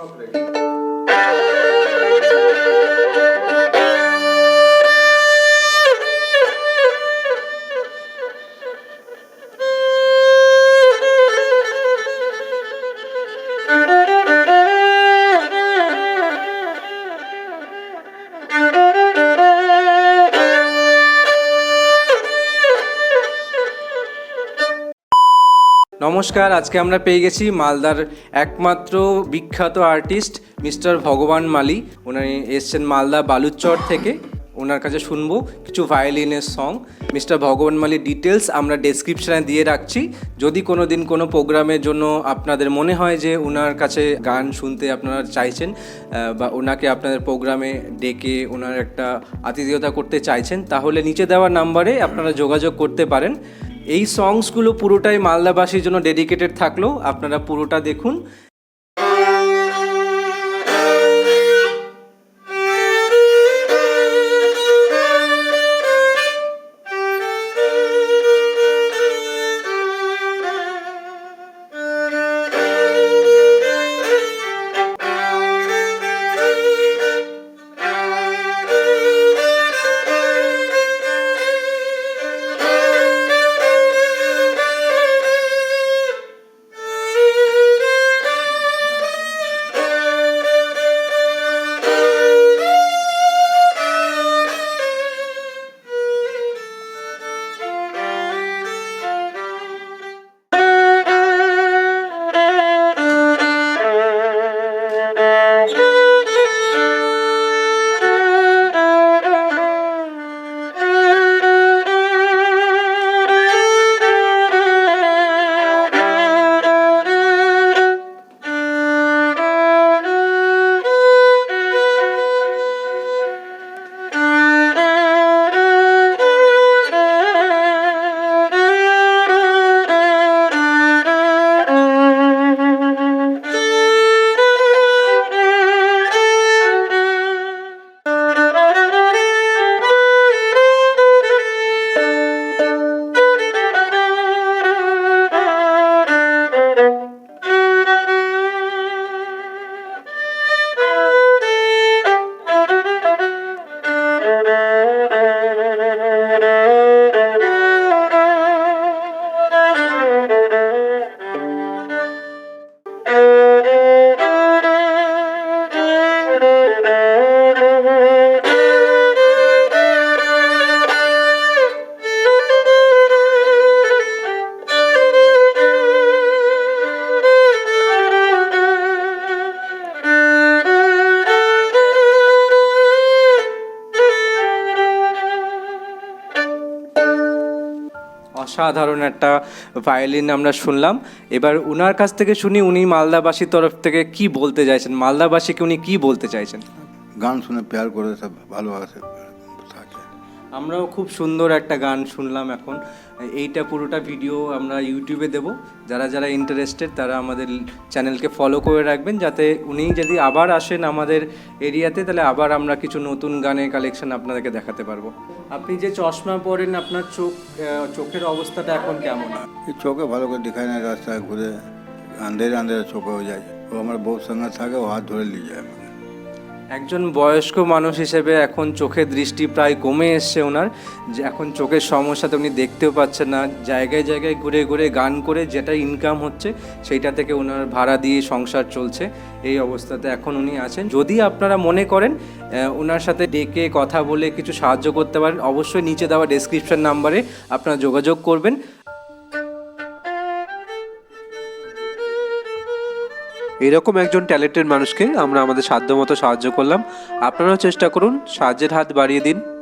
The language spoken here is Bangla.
Okay. নমস্কার, আজকে আমরা পেয়ে গেছি মালদার একমাত্র বিখ্যাত আর্টিস্ট মিস্টার ভগবান মালি। উনি এসছেন মালদা বালুচর থেকে। ওনার কাছে শুনব কিছু ভায়োলিনের সং মিস্টার ভগবান মালি ডিটেলস আমরা ডেসক্রিপশানে দিয়ে রাখছি। যদি কোনো দিন কোনো প্রোগ্রামের জন্য আপনাদের মনে হয় যে ওনার কাছে গান শুনতে আপনারা চাইছেন বা ওনাকে আপনাদের প্রোগ্রামে ডেকে ওনার একটা আতিথেয়তা করতে চাইছেন, তাহলে নিচে দেওয়া নাম্বারে আপনারা যোগাযোগ করতে পারেন। এই সংসগুলো পুরোটাই মালদাবাসীর জন্য ডেডিকেটেড থাকল। আপনারা পুরোটা দেখুন। অসাধারণ একটা ভায়োলিন আমরা শুনলাম। এবার উনার কাছ থেকে শুনি উনি মালদাবাসীর তরফ থেকে কি বলতে চাইছেন? মালদাবাসীকে উনি কি বলতে চাইছেন? গান শুনে প্যার করে সব ভালোবাসে। থাকে আমরাও খুব সুন্দর একটা গান শুনলাম এখন। এইটা পুরোটা ভিডিও আমরা ইউটিউবে দেব। যারা যারা ইন্টারেস্টেড তারা আমাদের চ্যানেলকে ফলো করে রাখবেন। যাতে উনি যদি আবার আসেন আমাদের এরিয়াতে, তাহলে আবার আমরা কিছু নতুন গানের কালেকশন আপনাদেরকে দেখাতে পারব। আপনি যে চশমা পরেন, আপনার চোখ চোখের অবস্থাটা এখন কেমন? চোখে ভালো করে দেখায় না, রাস্তায় ঘুরে, আন্ধেরে আন্ধেরে চোখে হয়ে যায়। ও আমার বউ সঙ্গে থাকে, ও হাত ধরে নিয়ে যায় একজন বয়স্ক মানুষ হিসেবে এখন চোখের দৃষ্টি প্রায় কমে এসছে ওনার। যে এখন চোখের সমস্যাতে উনি দেখতেও পাচ্ছেন না। জায়গায় জায়গায় ঘুরে ঘুরে গান করে যেটা ইনকাম হচ্ছে, সেইটা থেকে ওনার ভাড়া দিয়ে সংসার চলছে। এই অবস্থাতে এখন উনি আছেন। যদি আপনারা মনে করেন ওনার সাথে ডেকে কথা বলে কিছু সাহায্য করতে পারেন, অবশ্যই নিচে দেওয়া ডেসক্রিপশন নাম্বারে আপনারা যোগাযোগ করবেন। এরকম একজন ট্যালেন্টেড মানুষকে আমরা আমাদের সাধ্যমতো সাহায্য করলাম। আপনারাও চেষ্টা করুন, সাহায্যের হাত বাড়িয়ে দিন।